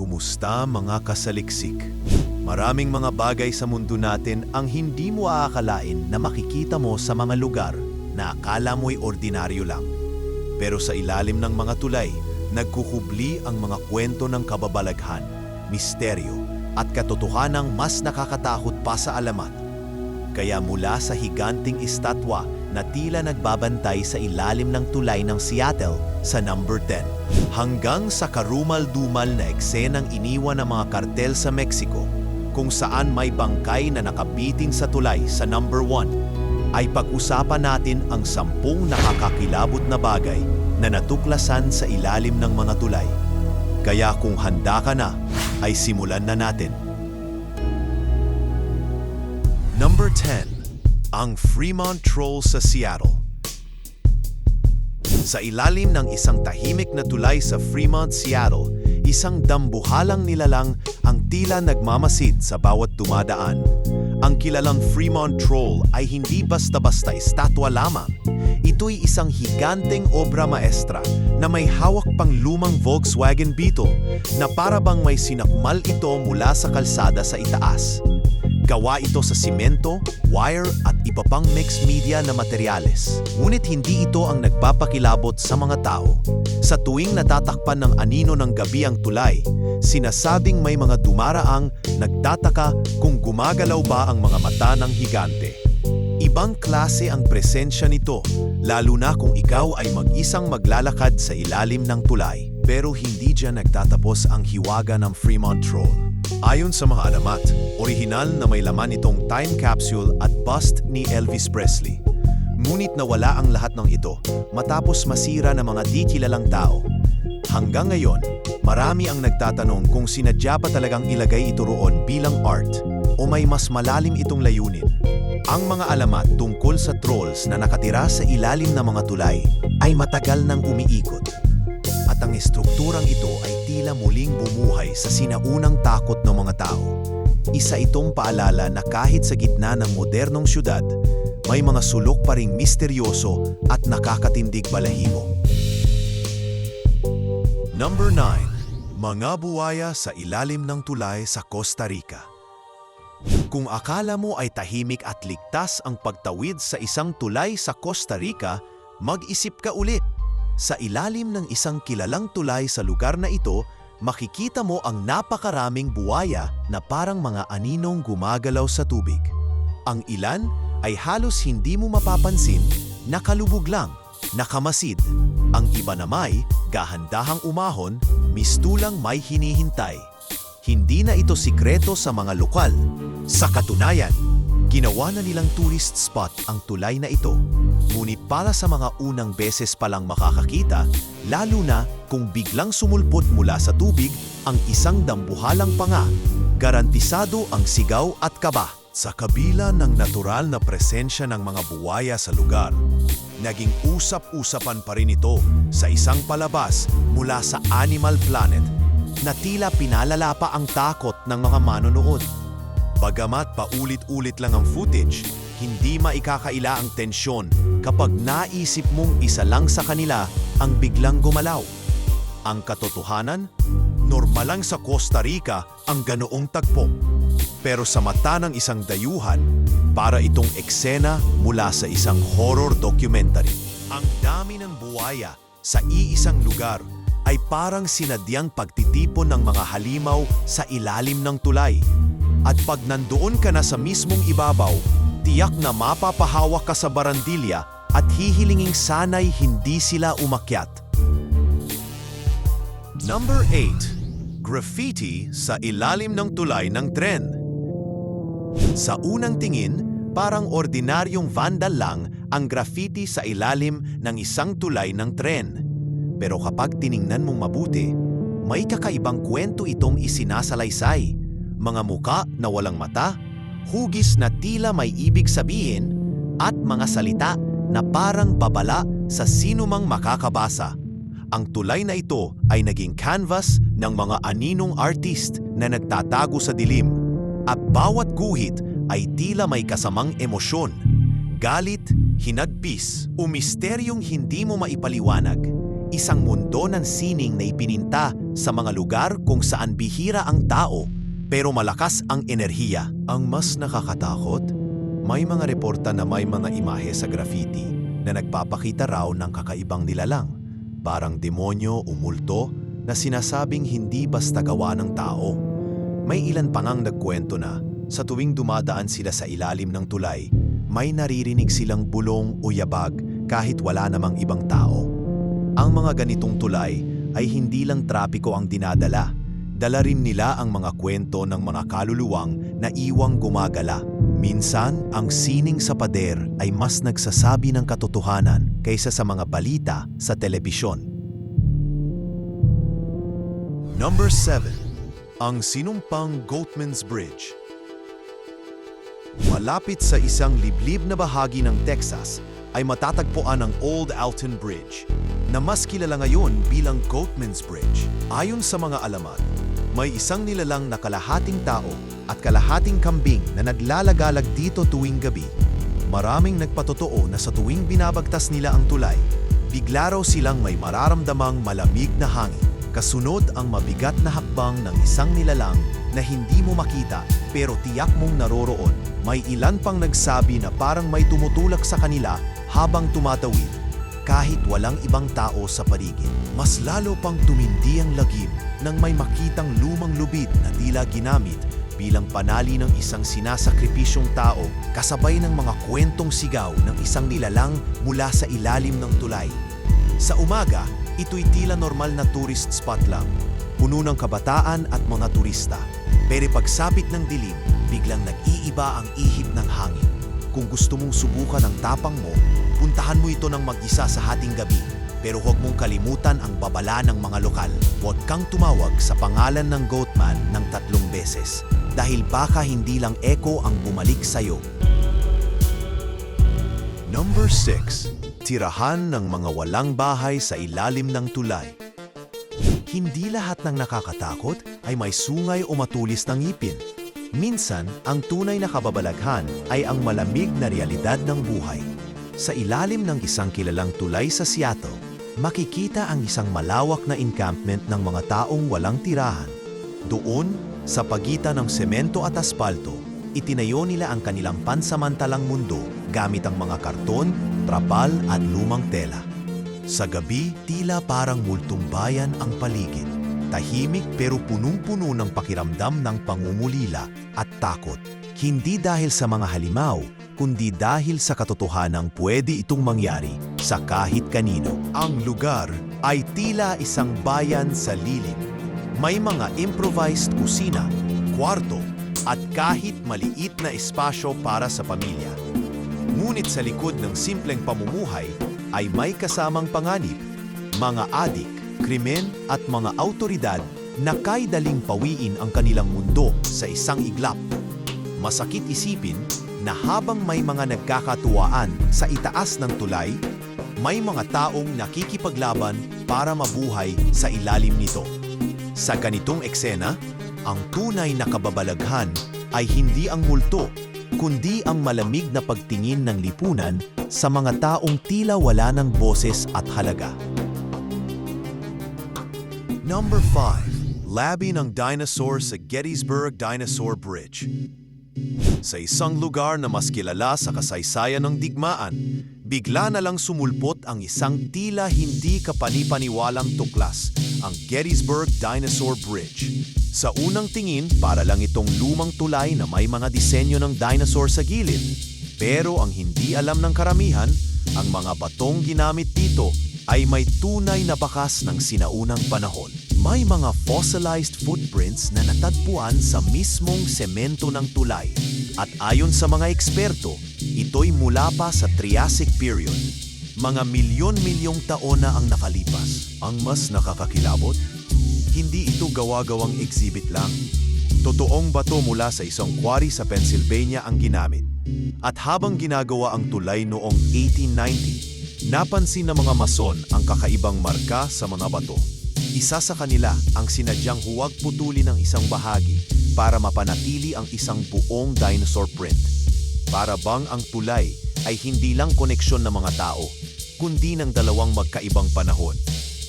Kumusta mga kasaliksik? Maraming mga bagay sa mundo natin ang hindi mo aakalain na makikita mo sa mga lugar na akala mo'y ordinaryo lang. Pero sa ilalim ng mga tulay, nagkukubli ang mga kwento ng kababalaghan, misteryo, at katotohanang mas nakakatakot pa sa alamat. Kaya mula sa higanting estatwa na tila nagbabantay sa ilalim ng tulay ng Seattle sa number 10, hanggang sa karumal-dumal na eksenang iniwan ng mga kartel sa Mexico, kung saan may bangkay na nakabitin sa tulay sa number 1, ay pag-usapan natin ang sampung nakakakilabot na bagay na natuklasan sa ilalim ng mga tulay. Kaya kung handa ka na, ay simulan na natin. Number 10. Ang Fremont Troll sa Seattle. Sa ilalim ng isang tahimik na tulay sa Fremont, Seattle, isang dambuhalang nilalang ang tila nagmamasid sa bawat dumadaan. Ang kilalang Fremont Troll ay hindi basta-basta estatwa lamang. Ito'y isang higanteng obra maestra na may hawak pang lumang Volkswagen Beetle na para bang may sinakmal ito mula sa kalsada sa itaas. Gawa ito sa simento, wire at iba pang mixed media na materyales. Ngunit hindi ito ang nagpapakilabot sa mga tao. Sa tuwing natatakpan ng anino ng gabi ang tulay, sinasabing may mga dumaraang nagtataka kung gumagalaw ba ang mga mata ng higante. Ibang klase ang presensya nito, lalo na kung ikaw ay mag-isang maglalakad sa ilalim ng tulay. Pero hindi dyan nagtatapos ang hiwaga ng Fremont Troll. Ayon sa mga alamat, orihinal na may laman itong time capsule at bust ni Elvis Presley. Ngunit nawala ang lahat ng ito matapos masira ng mga di kilalang tao. Hanggang ngayon, marami ang nagtatanong kung sinadya pa talagang ilagay ito roon bilang art o may mas malalim itong layunin. Ang mga alamat tungkol sa trolls na nakatira sa ilalim ng mga tulay ay matagal nang umiikot. At ang estrukturang ito ay tila muling bumuhay sa sinaunang takot ng mga tao. Isa itong paalala na kahit sa gitna ng modernong syudad, may mga sulok pa ring misteryoso at nakakatindig balahibo. Number 9. Mga buwaya sa ilalim ng tulay sa Costa Rica. Kung akala mo ay tahimik at ligtas ang pagtawid sa isang tulay sa Costa Rica, mag-isip ka ulit. Sa ilalim ng isang kilalang tulay sa lugar na ito, makikita mo ang napakaraming buwaya na parang mga aninong gumagalaw sa tubig. Ang ilan ay halos hindi mo mapapansin, nakalubog lang, nakamasid. Ang iba namay, gahandahang umahon, mistulang may hinihintay. Hindi na ito sikreto sa mga lokal. Sa katunayan, ginawa na nilang tourist spot ang tulay na ito. Ngunit para sa mga unang beses palang makakakita, lalo na kung biglang sumulpot mula sa tubig ang isang dambuhalang panga, garantisado ang sigaw at kaba. Sa kabila ng natural na presensya ng mga buwaya sa lugar, naging usap-usapan pa rin ito sa isang palabas mula sa Animal Planet na tila pinalala pa ang takot ng mga manonood. Bagamat paulit-ulit lang ang footage, hindi maikakaila ang tensyon kapag naisip mong isa lang sa kanila ang biglang gumalaw. Ang katotohanan, normal lang sa Costa Rica ang ganoong tagpo. Pero sa mata ng isang dayuhan, para itong eksena mula sa isang horror documentary. Ang dami ng buwaya sa iisang lugar ay parang sinadyang pagtitipon ng mga halimaw sa ilalim ng tulay. At pag nandoon ka na sa mismong ibabaw, tiyak na mapapahawak ka sa barandilya at hihilinging sanay hindi sila umakyat. Number 8. Graffiti sa ilalim ng tulay ng tren. Sa unang tingin, parang ordinaryong vandal lang ang graffiti sa ilalim ng isang tulay ng tren. Pero kapag tiningnan mong mabuti, may kakaibang kwento itong isinasalaysay. Mga muka na walang mata, hugis na tila may ibig sabihin, at mga salita na parang babala sa sinumang makakabasa. Ang tulay na ito ay naging canvas ng mga aninong artist na nagtatago sa dilim. At bawat guhit ay tila may kasamang emosyon. Galit, hinagpis, o misteryong hindi mo maipaliwanag. Isang mundo ng sining na ipininta sa mga lugar kung saan bihira ang tao pero malakas ang enerhiya. Ang mas nakakatakot, may mga reporta na may mga imahe sa graffiti na nagpapakita raw ng kakaibang nilalang, parang demonyo o multo na sinasabing hindi basta gawa ng tao. May ilan pang ang nagkwento na sa tuwing dumadaan sila sa ilalim ng tulay, may naririnig silang bulong o yabag kahit wala namang ibang tao. Ang mga ganitong tulay ay hindi lang trapiko ang dinadala. Dala rin nila ang mga kwento ng mga kaluluwang na iwang gumagala. Minsan, ang sining sa pader ay mas nagsasabi ng katotohanan kaysa sa mga balita sa telebisyon. Number 7. Ang sinumpang Goatman's Bridge Malapit sa isang liblib na bahagi ng Texas ay matatagpuan ang Old Alton Bridge na mas kilala ngayon bilang Goatman's Bridge. Ayon sa mga alamat, may isang nilalang na kalahating tao at kalahating kambing na naglalagalag dito tuwing gabi. Maraming nagpatotoo na sa tuwing binabagtas nila ang tulay, bigla raw silang may mararamdamang malamig na hangin. Kasunod ang mabigat na hakbang ng isang nilalang na hindi mo makita pero tiyak mong naroroon. May ilan pang nagsabi na parang may tumutulak sa kanila habang tumatawid kahit walang ibang tao sa paligid. Mas lalo pang tumindi ang lagim nang may makitang lumang lubid na tila ginamit bilang panali ng isang sinasakripisyong tao kasabay ng mga kwentong sigaw ng isang nilalang mula sa ilalim ng tulay. Sa umaga, ito'y tila normal na tourist spot lang, puno ng kabataan at mga turista. Pero pagsapit ng dilim, biglang nag-iiba ang ihip ng hangin. Kung gusto mong subukan ang tapang mo, puntahan mo ito ng mag-isa sa hating gabi. Pero huwag mong kalimutan ang babala ng mga lokal. Huwag kang tumawag sa pangalan ng Goatman ng tatlong beses dahil baka hindi lang echo ang bumalik sa'yo. Number 6. Tirahan ng mga walang bahay sa ilalim ng tulay. Hindi lahat ng nakakatakot ay may sungay o matulis ng ngipin. Minsan, ang tunay na kababalaghan ay ang malamig na realidad ng buhay. Sa ilalim ng isang kilalang tulay sa Seattle, makikita ang isang malawak na encampment ng mga taong walang tirahan. Doon, sa pagitan ng semento at aspalto, itinayo nila ang kanilang pansamantalang mundo gamit ang mga karton, trapal at lumang tela. Sa gabi, tila parang multong bayan ang paligid. Tahimik pero punong-puno ng pakiramdam ng pangungulila at takot. Hindi dahil sa mga halimaw, kundi dahil sa katotohanang pwede itong mangyari sa kahit kanino. Ang lugar ay tila isang bayan sa lilim. May mga improvised kusina, kwarto, at kahit maliit na espasyo para sa pamilya. Ngunit sa likod ng simpleng pamumuhay ay may kasamang panganib, mga adik, krimen at mga autoridad na kay daling pawiin ang kanilang mundo sa isang iglap. Masakit isipin na habang may mga nagkakatuwaan sa itaas ng tulay, may mga taong nakikipaglaban para mabuhay sa ilalim nito. Sa ganitong eksena, ang tunay na kababalaghan ay hindi ang multo, kundi ang malamig na pagtingin ng lipunan sa mga taong tila wala ng boses at halaga. Number 5. Labi ng dinosaur sa Gettysburg Dinosaur Bridge. Sa isang lugar na mas kilala sa kasaysayan ng digmaan, bigla na lang sumulpot ang isang tila hindi kapanipaniwalang tuklas, ang Gettysburg Dinosaur Bridge. Sa unang tingin, para lang itong lumang tulay na may mga disenyo ng dinosaur sa gilid. Pero ang hindi alam ng karamihan, ang mga batong ginamit dito ay may tunay na bakas ng sinaunang panahon. May mga fossilized footprints na natagpuan sa mismong semento ng tulay. At ayon sa mga eksperto, ito'y mula pa sa Triassic period. Mga milyon-milyong taon na ang nakalipas. Ang mas nakakakilabot, hindi ito gawa-gawang exhibit lang. Totoong bato mula sa isang quarry sa Pennsylvania ang ginamit. At habang ginagawa ang tulay noong 1890, napansin ng mga mason ang kakaibang marka sa mga bato. Isa sa kanila ang sinadyang huwag putulin ng isang bahagi para mapanatili ang isang buong dinosaur print. Para bang ang tulay ay hindi lang koneksyon ng mga tao, kundi ng dalawang magkaibang panahon.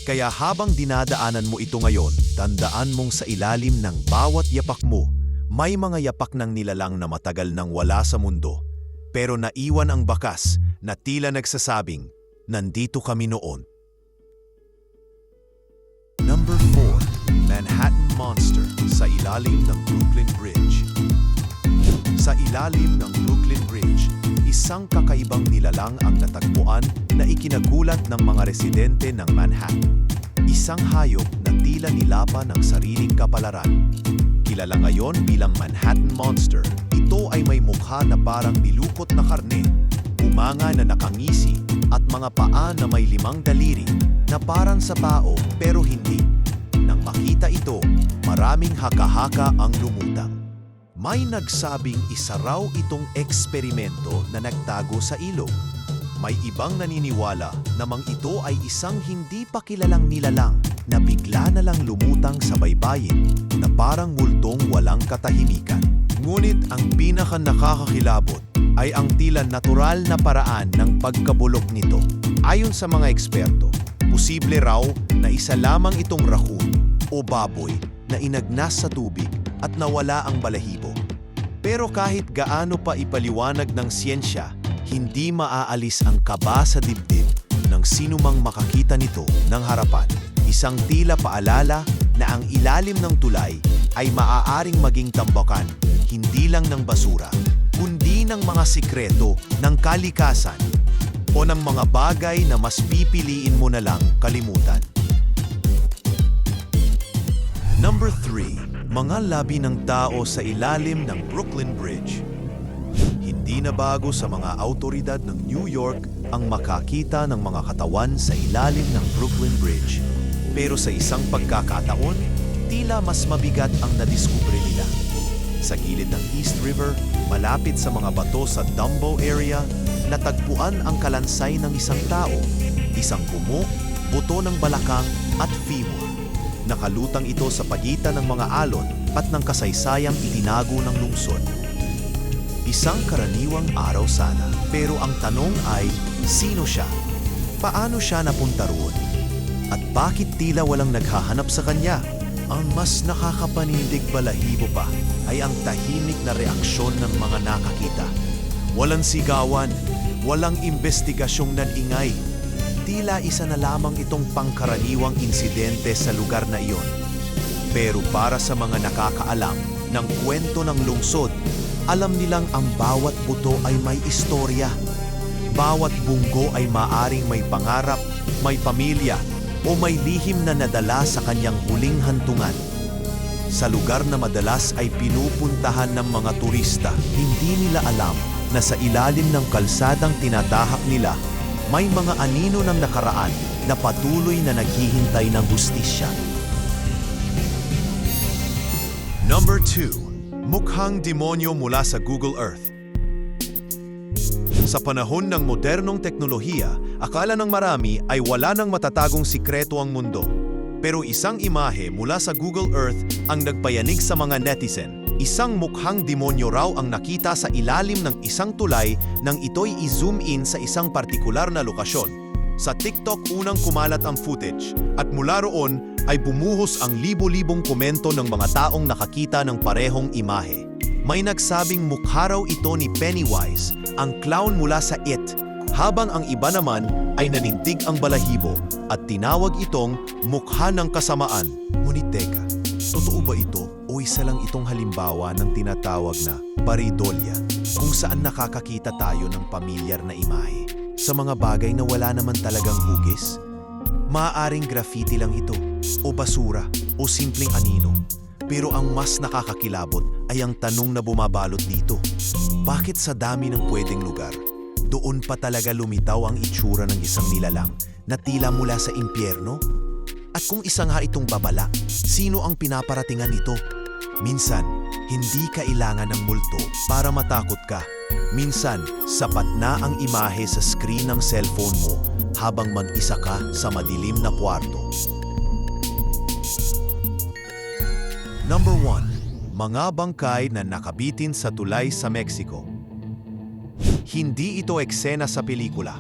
Kaya habang dinadaanan mo ito ngayon, tandaan mong sa ilalim ng bawat yapak mo, may mga yapak ng nilalang na matagal nang wala sa mundo. Pero naiwan ang bakas na tila nagsasabing, nandito kami noon. Number 4. Manhattan Monster sa ilalim ng Brooklyn Bridge. Sa ilalim ng Brooklyn Bridge, isang kakaibang nilalang ang natagpuan na ikinagulat ng mga residente ng Manhattan. Isang hayop na tila nilapa ng sariling kapalaran. Kilala ngayon bilang Manhattan Monster, ito ay may mukha na parang nilukot na karne, umanga na nakangisi at mga paa na may limang daliri na parang sa tao pero hindi. Nang makita ito, maraming haka-haka ang lumutang. May nagsabing isa raw itong eksperimento na nagtago sa ilog. May ibang naniniwala namang ito ay isang hindi pa kilalang nilalang na bigla na lang lumutang sa baybayin na parang multong walang katahimikan. Ngunit ang pinaka nakakakilabot ay ang tila natural na paraan ng pagkabulok nito. Ayon sa mga eksperto, posible raw na isa lamang itong raccoon o baboy na inagnas sa tubig at nawala ang balahibo. Pero kahit gaano pa ipaliwanag ng siyensya, hindi maaalis ang kaba sa dibdib ng sinumang makakita nito ng harapan. Isang tila paalala na ang ilalim ng tulay ay maaaring maging tambakan hindi lang ng basura, kundi ng mga sikreto ng kalikasan o ng mga bagay na mas pipiliin mo na lang kalimutan. Mga labi ng tao sa ilalim ng Brooklyn Bridge. Hindi na bago sa mga autoridad ng New York ang makakita ng mga katawan sa ilalim ng Brooklyn Bridge. Pero sa isang pagkakataon, tila mas mabigat ang nadiskubre nila. Sa gilid ng East River, malapit sa mga bato sa Dumbo area, natagpuan ang kalansay ng isang tao, isang kumo, buto ng balakang at femur. Nakalutang ito sa pagitan ng mga alon at ng kasaysayang itinago ng lungsod. Isang karaniwang araw sana, pero ang tanong ay, sino siya? Paano siya napunta roon? At bakit tila walang naghahanap sa kanya? Ang mas nakakapanindig balahibo pa ay ang tahimik na reaksyon ng mga nakakita. Walang sigawan, walang investigasyong naningay. Tila isa na lamang itong pangkaraniwang insidente sa lugar na iyon. Pero para sa mga nakakaalam ng kwento ng lungsod, alam nilang ang bawat buto ay may istorya. Bawat bunggo ay maaring may pangarap, may pamilya, o may lihim na nadala sa kanyang huling hantungan. Sa lugar na madalas ay pinupuntahan ng mga turista, hindi nila alam na sa ilalim ng kalsadang tinatahak nila, may mga anino ng nakaraan na patuloy na naghihintay ng hustisya. Number 2. Mukhang demonyo mula sa Google Earth. Sa panahon ng modernong teknolohiya, akala ng marami ay wala nang matatagong sikreto ang mundo. Pero isang imahe mula sa Google Earth ang nagpayanig sa mga netizen. Isang mukhang demonyo raw ang nakita sa ilalim ng isang tulay nang ito'y i-zoom in sa isang partikular na lokasyon. Sa TikTok unang kumalat ang footage at mula roon ay bumuhos ang libo-libong komento ng mga taong nakakita ng parehong imahe. May nagsabing mukha raw ito ni Pennywise, ang clown mula sa It, habang ang iba naman ay nanintig ang balahibo at tinawag itong mukha ng kasamaan. Ngunit teka, totoo ba ito isa lang itong halimbawa ng tinatawag na pareidolia kung saan nakakakita tayo ng pamilyar na imahe sa mga bagay na wala naman talagang hugis? Maaaring graffiti lang ito, o basura, o simpleng anino. Pero ang mas nakakakilabot ay ang tanong na bumabalot dito. Bakit sa dami ng pwedeng lugar, doon pa talaga lumitaw ang itsura ng isang nilalang na tila mula sa impyerno? At kung isa nga itong babala, sino ang pinaparatingan nito? Minsan, hindi kailangan ng multo para matakot ka. Minsan, sapat na ang imahe sa screen ng cellphone mo habang mag-isa ka sa madilim na kwarto. Number 1. Mga bangkay na nakabitin sa tulay sa Mexico. Hindi ito eksena sa pelikula.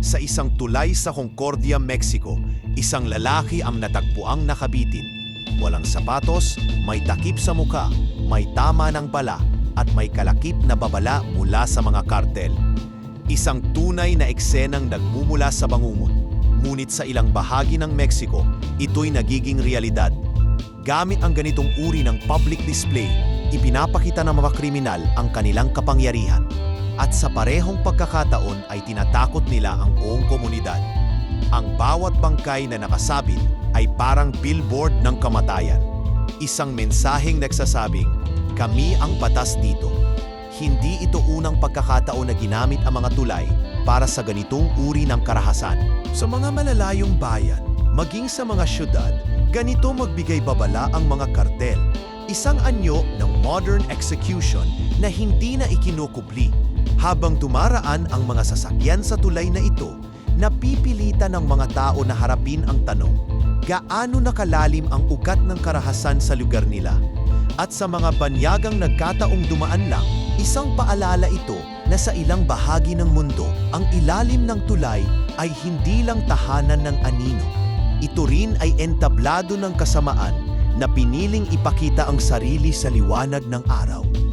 Sa isang tulay sa Concordia, Mexico, isang lalaki ang natagpuang nakabitin. Walang sapatos, may takip sa muka, may tama ng bala, at may kalakip na babala mula sa mga kartel. Isang tunay na eksenang nagmumula sa bangungot. Ngunit sa ilang bahagi ng Mexico, ito'y nagiging realidad. Gamit ang ganitong uri ng public display, ipinapakita ng mga kriminal ang kanilang kapangyarihan. At sa parehong pagkakataon ay tinatakot nila ang buong komunidad. Ang bawat bangkay na nakasabit ay parang billboard ng kamatayan. Isang mensaheng nagsasabing, kami ang batas dito. Hindi ito unang pagkakataon na ginamit ang mga tulay para sa ganitong uri ng karahasan. Sa mga malalayong bayan, maging sa mga syudad, ganito magbigay babala ang mga kartel. Isang anyo ng modern execution na hindi na ikinukubli. Habang dumaraan ang mga sasakyan sa tulay na ito, napipilitan ng mga tao na harapin ang tanong, gaano nakalalim ang ugat ng karahasan sa lugar nila? At sa mga banyagang nagkataong dumaan lang, isang paalala ito na sa ilang bahagi ng mundo, ang ilalim ng tulay ay hindi lang tahanan ng anino. Ito rin ay entablado ng kasamaan na piniling ipakita ang sarili sa liwanag ng araw.